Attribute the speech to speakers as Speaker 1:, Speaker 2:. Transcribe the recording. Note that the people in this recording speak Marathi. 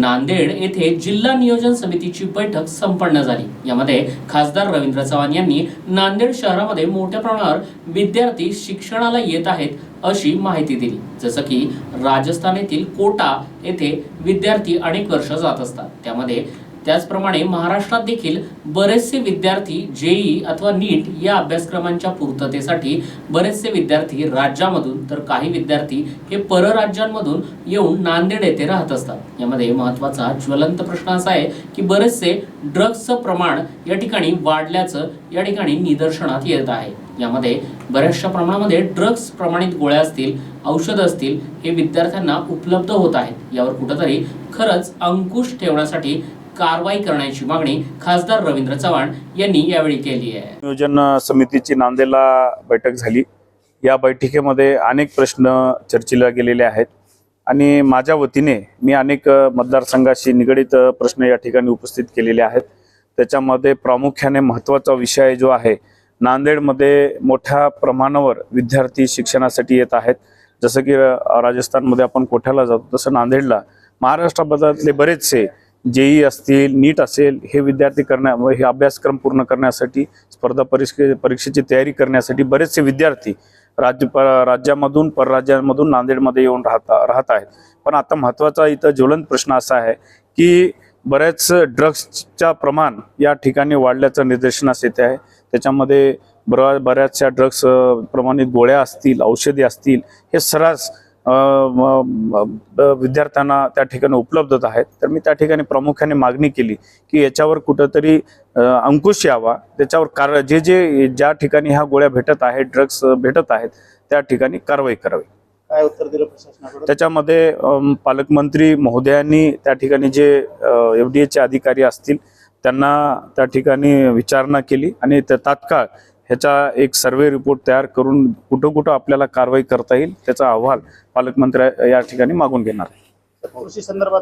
Speaker 1: नांदेड येथे जिल्हा नियोजन समितीची बैठक संपन्न झाली. यामध्ये खासदार रवींद्र चव्हाण यांनी नांदेड शहरामध्ये मोठ्या प्रमाणावर विद्यार्थी शिक्षणाला येत आहेत अशी माहिती दिली. जसं की राजस्थान येथील कोटा येथे विद्यार्थी अनेक वर्ष जात असतात. त्यामध्ये त्याचप्रमाणे महाराष्ट्रात देखील बरेचसे विद्यार्थी जेई अथवा नीट या अभ्यासक्रमांच्या पूर्ततेसाठी बरेचसे विद्यार्थी राज्यामधून तर काही विद्यार्थी हे परराज्यांमधून येऊन नांदेड येथे राहत असतात. यामध्ये महत्त्वाचा ज्वलंत प्रश्न असा आहे की बरेचसे ड्रग्सचं प्रमाण या ठिकाणी वाढल्याचं या ठिकाणी निदर्शनात येत आहे. यामध्ये बऱ्याचशा प्रमाणामध्ये ड्रग्स प्रमाणित गोळ्या असतील औषधं असतील हे विद्यार्थ्यांना उपलब्ध होत आहेत. यावर कुठंतरी खरंच अंकुश ठेवण्यासाठी कारवाई करण्याची मागणी खासदार रवींद्र चव्हाण यांनी यावेळी केली आहे.
Speaker 2: नियोजन समितीची नांदेडला बैठक झाली. या बैठकीमध्ये अनेक प्रश्न चर्चेला गेलेले आहेत. आणि माझ्या वतीने मी अनेक मतदारसंघाशी निगडीत प्रश्न या ठिकाणी उपस्थित केलेले आहेत. त्याच्यामध्ये प्रामुख्याने महत्त्वाचा विषय जो आहे नांदेडमध्ये मोठ्या प्रमाणावर विद्यार्थी शिक्षणासाठी येत आहेत. जसं की राजस्थानमध्ये आपण कोठ्याला जातो तसं नांदेडला. महाराष्ट्राबद्दलले बरेचसे जेई असतील नीट असेल हे विद्यार्थी करण्या हे अभ्यासक्रम पूर्ण करण्यासाठी स्पर्धा परीक्षे परीक्षेची तयारी करण्यासाठी बरेचसे विद्यार्थी राज्य प राज्यामधून परराज्यामधून नांदेडमध्ये येऊन राहता राहत आहेत. पण आता महत्त्वाचा इथं ज्वलंत प्रश्न असा आहे की बऱ्याच ड्रग्सच्या प्रमाण या ठिकाणी वाढल्याचं निदर्शनास येते आहे. त्याच्यामध्ये बऱ्या बऱ्याचशा ड्रग्स प्रमाणित गोळ्या असतील औषधी असतील हे सर्रास विद्यार्थ्यांना त्या ठिकाणी उपलब्ध आहेत तर मी त्या ठिकाणी प्रामुख्याने मागणी केली की याच्यावर कुठंतरी अंकुश यावा. त्याच्यावर कार जे जे ज्या ठिकाणी ह्या गोळ्या भेटत आहेत ड्रग्स भेटत आहेत त्या ठिकाणी कारवाई करावी.
Speaker 3: काय उत्तर दिलं प्रशासनाकडे
Speaker 2: त्याच्यामध्ये पालकमंत्री महोदयांनी त्या ठिकाणी जे एफ डी एचे अधिकारी असतील त्यांना त्या ठिकाणी विचारणा केली आणि तात्काळ ह्याचा एक सर्वे रिपोर्ट तयार करून कुठं कुठं आपल्याला कारवाई करता येईल त्याचा अहवाल पालकमंत्री या ठिकाणी मागून घेणार आहे.
Speaker 3: कृषी संदर्भात